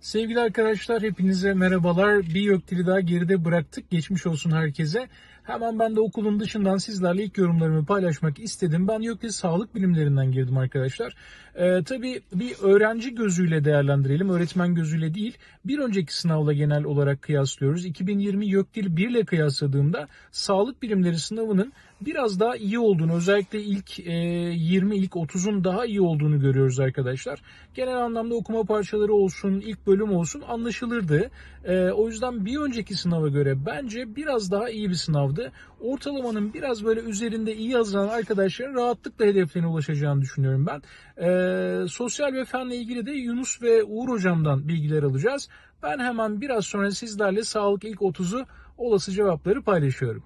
Sevgili arkadaşlar hepinize merhabalar. Bir göktili daha geride bıraktık. Geçmiş olsun herkese. Hemen ben de okulun dışından sizlerle ilk yorumlarımı paylaşmak istedim. Ben YÖK'te sağlık bilimlerinden girdim arkadaşlar. Ee, tabii bir öğrenci gözüyle değerlendirelim, öğretmen gözüyle değil. Bir önceki sınavla genel olarak kıyaslıyoruz. 2020 YÖKDİL 1 ile kıyasladığımda sağlık bilimleri sınavının biraz daha iyi olduğunu, özellikle ilk e, 20, ilk 30'un daha iyi olduğunu görüyoruz arkadaşlar. Genel anlamda okuma parçaları olsun, ilk bölüm olsun anlaşılırdı. E, o yüzden bir önceki sınava göre bence biraz daha iyi bir sınavdı. Ortalamanın biraz böyle üzerinde iyi yazılan arkadaşların rahatlıkla hedeflerine ulaşacağını düşünüyorum ben. E, sosyal ve fenle ilgili de Yunus ve Uğur hocamdan bilgiler alacağız. Ben hemen biraz sonra sizlerle sağlık ilk 30'u olası cevapları paylaşıyorum.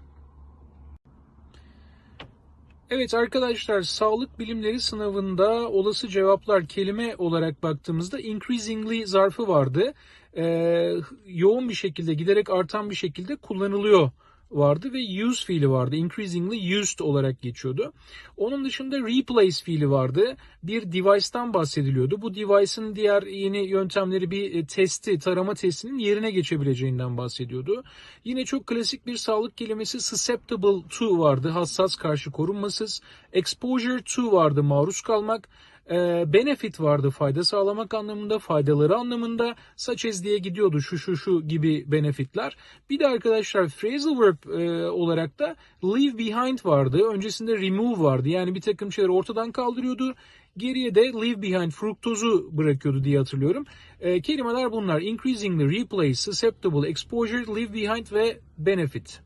Evet arkadaşlar sağlık bilimleri sınavında olası cevaplar kelime olarak baktığımızda increasingly zarfı vardı. Ee, yoğun bir şekilde giderek artan bir şekilde kullanılıyor vardı ve use fiili vardı. Increasingly used olarak geçiyordu. Onun dışında replace fiili vardı. Bir device'tan bahsediliyordu. Bu device'ın diğer yeni yöntemleri bir e, testi, tarama testinin yerine geçebileceğinden bahsediyordu. Yine çok klasik bir sağlık kelimesi susceptible to vardı. Hassas karşı korunmasız. Exposure to vardı. Maruz kalmak. E, benefit vardı fayda sağlamak anlamında, faydaları anlamında such as diye gidiyordu şu şu şu gibi benefitler. Bir de arkadaşlar phrasal verb e, olarak da leave behind vardı. Öncesinde remove vardı. Yani bir takım şeyleri ortadan kaldırıyordu. Geriye de leave behind fruktozu bırakıyordu diye hatırlıyorum. E, kelimeler bunlar. Increasingly, replace, susceptible, exposure, leave behind ve benefit.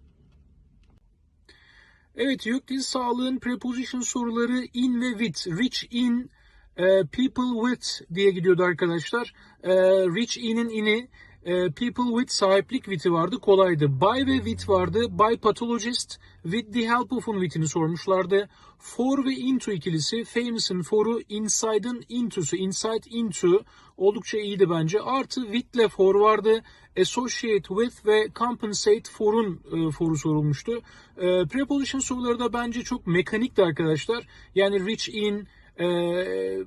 Evet, Euclid sağlığın preposition soruları in ve with, rich in, e, people with diye gidiyordu arkadaşlar. E, rich in'in ini, e, people with sahiplik with'i vardı, kolaydı. By ve with vardı, by pathologist, with the help of'un with'ini sormuşlardı. For ve into ikilisi, famous'ın for'u, inside'ın into'su, inside into oldukça iyiydi bence. Artı with ile for vardı. Associate with ve compensate for'un e, for'u sorulmuştu. E, preposition soruları da bence çok mekanikti arkadaşlar. Yani rich in, e,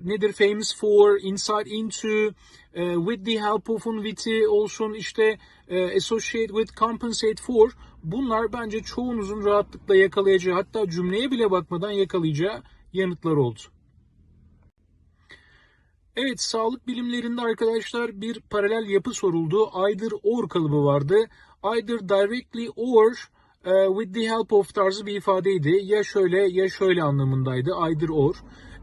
nedir famous for, inside into, e, with the help of'un with'i olsun işte e, associate with, compensate for. Bunlar bence çoğunuzun rahatlıkla yakalayacağı hatta cümleye bile bakmadan yakalayacağı yanıtlar oldu. Evet sağlık bilimlerinde arkadaşlar bir paralel yapı soruldu. Either or kalıbı vardı. Either directly or e, with the help of tarzı bir ifadeydi. Ya şöyle ya şöyle anlamındaydı. Either or.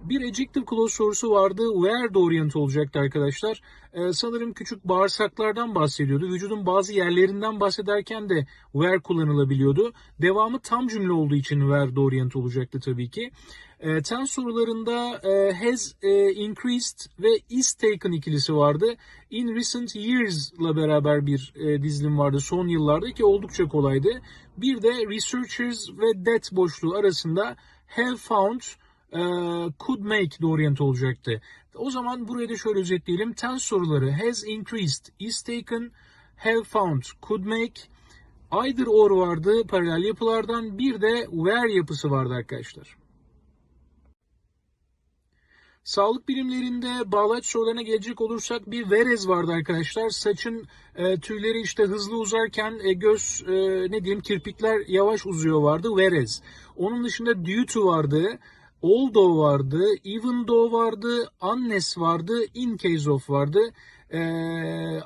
Bir adjective clause sorusu vardı. Where de orient olacaktı arkadaşlar. Ee, sanırım küçük bağırsaklardan bahsediyordu. Vücudun bazı yerlerinden bahsederken de where kullanılabiliyordu. Devamı tam cümle olduğu için where de orient olacaktı tabii ki. E, tense sorularında e, has e, increased ve is taken ikilisi vardı. In recent years'la beraber bir e, dizilim vardı son yıllarda ki oldukça kolaydı. Bir de researchers ve that boşluğu arasında have found could make de orient olacaktı. O zaman burayı da şöyle özetleyelim. Tense soruları has increased, is taken, have found, could make, either or vardı paralel yapılardan. Bir de where yapısı vardı arkadaşlar. Sağlık bilimlerinde bağlaç sorularına gelecek olursak bir verez vardı arkadaşlar. Saçın e, tüyleri işte hızlı uzarken e, göz e, ne diyeyim kirpikler yavaş uzuyor vardı verez. Onun dışında due to vardı. Although vardı, even though vardı, unless vardı, in vardı. Ee,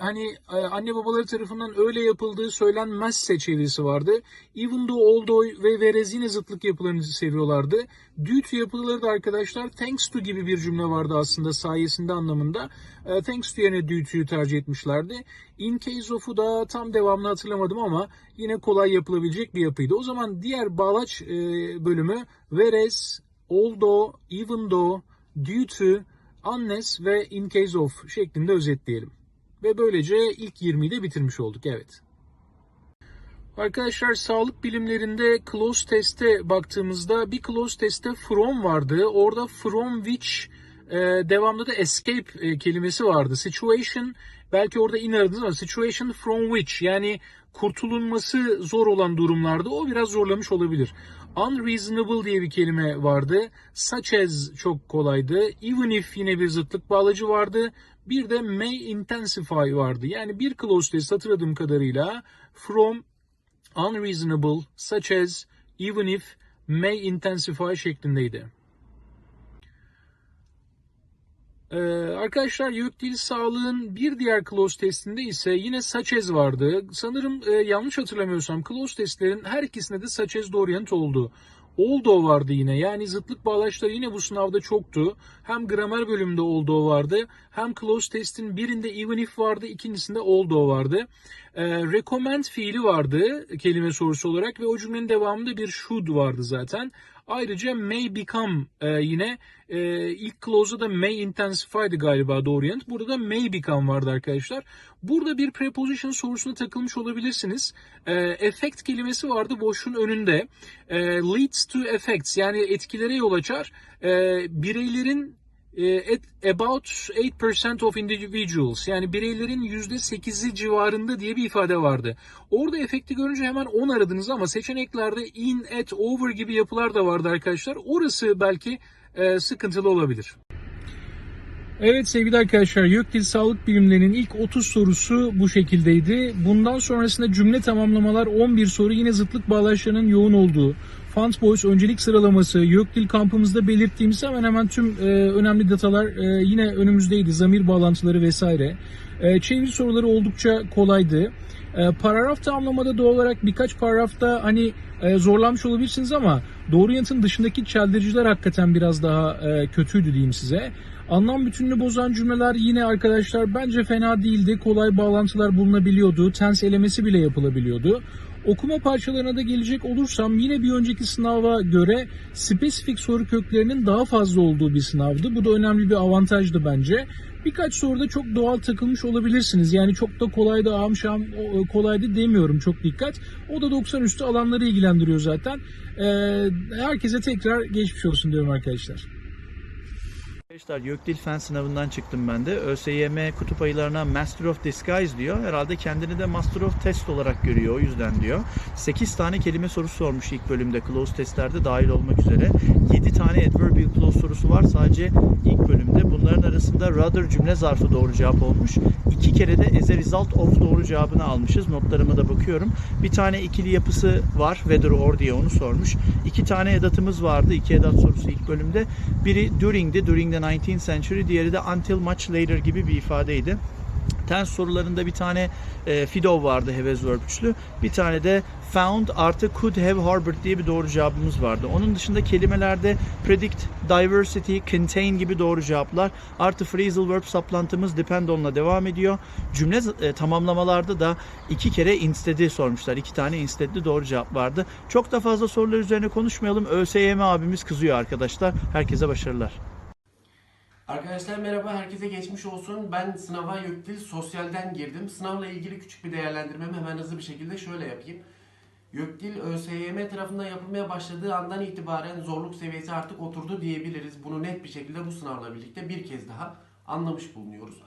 hani e, anne babaları tarafından öyle yapıldığı söylenmezse çevirisi vardı. Even though, although ve whereas yine zıtlık yapılarını seviyorlardı. Due to yapıları da arkadaşlar thanks to gibi bir cümle vardı aslında sayesinde anlamında. E, thanks to yerine due to'yu tercih etmişlerdi. In case of'u da tam devamını hatırlamadım ama yine kolay yapılabilecek bir yapıydı. O zaman diğer bağlaç e, bölümü whereas, although, even though, due to, unless ve in case of şeklinde özetleyelim. Ve böylece ilk 20'yi de bitirmiş olduk. Evet. Arkadaşlar sağlık bilimlerinde close teste baktığımızda bir close teste from vardı. Orada from which e, devamlı da escape e, kelimesi vardı. Situation belki orada in ama situation from which yani kurtulunması zor olan durumlarda o biraz zorlamış olabilir. Unreasonable diye bir kelime vardı. Such as çok kolaydı. Even if yine bir zıtlık bağlacı vardı. Bir de may intensify vardı. Yani bir clause test hatırladığım kadarıyla from unreasonable, such as, even if, may intensify şeklindeydi. Ee, arkadaşlar YÖKDİL Sağlığın bir diğer close testinde ise yine as vardı. Sanırım e, yanlış hatırlamıyorsam close testlerin her ikisinde de as doğru yanıt oldu. Oldo vardı yine. Yani zıtlık bağlaçları yine bu sınavda çoktu. Hem gramer bölümünde oldo vardı. Hem close testin birinde even if vardı. ikincisinde oldo vardı. E, recommend fiili vardı kelime sorusu olarak ve o cümlenin devamında bir should vardı zaten. Ayrıca may become e, yine e, ilk clause'da da may intensify'dı galiba doğru yanıt. Burada da may become vardı arkadaşlar. Burada bir preposition sorusuna takılmış olabilirsiniz. E, effect kelimesi vardı boşluğun önünde. E, leads to effects yani etkilere yol açar. E, bireylerin at about 8% of individuals yani bireylerin %8'i civarında diye bir ifade vardı. Orada efekti görünce hemen 10 aradınız ama seçeneklerde in, at, over gibi yapılar da vardı arkadaşlar. Orası belki e, sıkıntılı olabilir. Evet sevgili arkadaşlar YÖKDİL Sağlık Bilimleri'nin ilk 30 sorusu bu şekildeydi. Bundan sonrasında cümle tamamlamalar 11 soru yine zıtlık bağlaçlarının yoğun olduğu. Fund Boys öncelik sıralaması, YÖKDİL kampımızda belirttiğimiz hemen hemen tüm e, önemli datalar e, yine önümüzdeydi. Zamir bağlantıları vesaire. E, çeviri soruları oldukça kolaydı. E, paragraf tamamlamada doğal olarak birkaç paragrafta hani e, zorlanmış olabilirsiniz ama doğru yanıtın dışındaki çeldiriciler hakikaten biraz daha e, kötüydü diyeyim size. Anlam bütününü bozan cümleler yine arkadaşlar bence fena değildi. Kolay bağlantılar bulunabiliyordu. Tens elemesi bile yapılabiliyordu. Okuma parçalarına da gelecek olursam yine bir önceki sınava göre spesifik soru köklerinin daha fazla olduğu bir sınavdı. Bu da önemli bir avantajdı bence. Birkaç soruda çok doğal takılmış olabilirsiniz. Yani çok da kolay da ağam şam o- kolaydı demiyorum çok dikkat. O da 90 üstü alanları ilgilendiriyor zaten. Ee, herkese tekrar geçmiş olsun diyorum arkadaşlar. Arkadaşlar YÖKDİL Fen sınavından çıktım ben de. ÖSYM kutup ayılarına Master of Disguise diyor. Herhalde kendini de Master of Test olarak görüyor o yüzden diyor. 8 tane kelime sorusu sormuş ilk bölümde close testlerde dahil olmak üzere. 7 tane adverbial clause sorusu var sadece ilk bölümde. Bunların arasında rather cümle zarfı doğru cevap olmuş. İki kere de as a result of doğru cevabını almışız. Notlarıma da bakıyorum. Bir tane ikili yapısı var. Whether or diye onu sormuş. İki tane edatımız vardı. İki edat sorusu ilk bölümde. Biri during'di. During the 19th century. Diğeri de until much later gibi bir ifadeydi. Tense sorularında bir tane e, Fido vardı heves verb üçlü. Bir tane de found artı could have harbored diye bir doğru cevabımız vardı. Onun dışında kelimelerde predict, diversity, contain gibi doğru cevaplar. Artı phrasal verb saplantımız depend on'la devam ediyor. Cümle e, tamamlamalarda da iki kere instead'i sormuşlar. İki tane instead'li doğru cevap vardı. Çok da fazla sorular üzerine konuşmayalım. ÖSYM abimiz kızıyor arkadaşlar. Herkese başarılar. Arkadaşlar merhaba, herkese geçmiş olsun. Ben sınava YÖKDİL Sosyal'den girdim. Sınavla ilgili küçük bir değerlendirmemi hemen hızlı bir şekilde şöyle yapayım. YÖKDİL ÖSYM tarafından yapılmaya başladığı andan itibaren zorluk seviyesi artık oturdu diyebiliriz. Bunu net bir şekilde bu sınavla birlikte bir kez daha anlamış bulunuyoruz.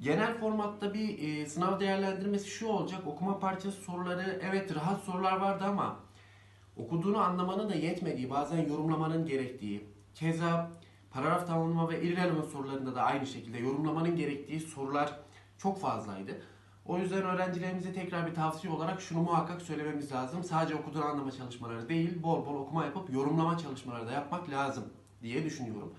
Genel formatta bir e, sınav değerlendirmesi şu olacak. Okuma parçası soruları evet rahat sorular vardı ama okuduğunu anlamanın da yetmediği, bazen yorumlamanın gerektiği, keza paragraf tamamlama ve irrelevant sorularında da aynı şekilde yorumlamanın gerektiği sorular çok fazlaydı. O yüzden öğrencilerimize tekrar bir tavsiye olarak şunu muhakkak söylememiz lazım. Sadece okuduğunu anlama çalışmaları değil, bol bol okuma yapıp yorumlama çalışmaları da yapmak lazım diye düşünüyorum.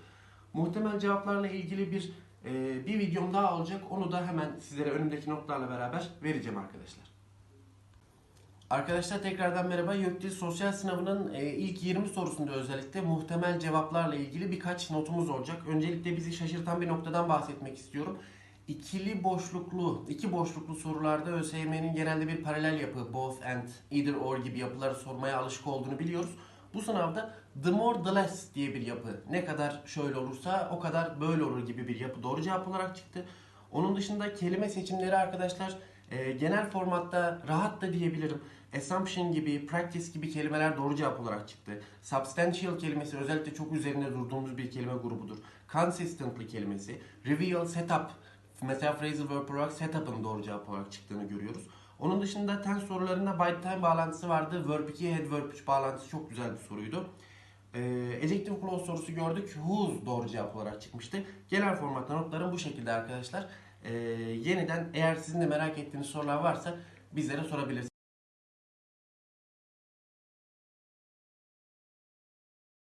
Muhtemel cevaplarla ilgili bir e, bir videom daha olacak. Onu da hemen sizlere önümdeki notlarla beraber vereceğim arkadaşlar. Arkadaşlar tekrardan merhaba. YÖKDİL Sosyal Sınavı'nın e, ilk 20 sorusunda özellikle muhtemel cevaplarla ilgili birkaç notumuz olacak. Öncelikle bizi şaşırtan bir noktadan bahsetmek istiyorum. İkili boşluklu, iki boşluklu sorularda ÖSYM'nin genelde bir paralel yapı, both and, either or gibi yapıları sormaya alışık olduğunu biliyoruz. Bu sınavda the more the less diye bir yapı. Ne kadar şöyle olursa o kadar böyle olur gibi bir yapı doğru cevap olarak çıktı. Onun dışında kelime seçimleri arkadaşlar e, genel formatta rahat da diyebilirim. Assumption gibi, practice gibi kelimeler doğru cevap olarak çıktı. Substantial kelimesi özellikle çok üzerinde durduğumuz bir kelime grubudur. Consistently kelimesi, reveal, setup, mesela phrasal verb olarak setup'ın doğru cevap olarak çıktığını görüyoruz. Onun dışında tense sorularında by time bağlantısı vardı. Verb 2, head verb 3 bağlantısı çok güzel bir soruydu. e, ejective clause sorusu gördük. Whose doğru cevap olarak çıkmıştı. Genel formatta notlarım bu şekilde arkadaşlar. E, yeniden eğer sizin de merak ettiğiniz sorular varsa bizlere sorabilirsiniz.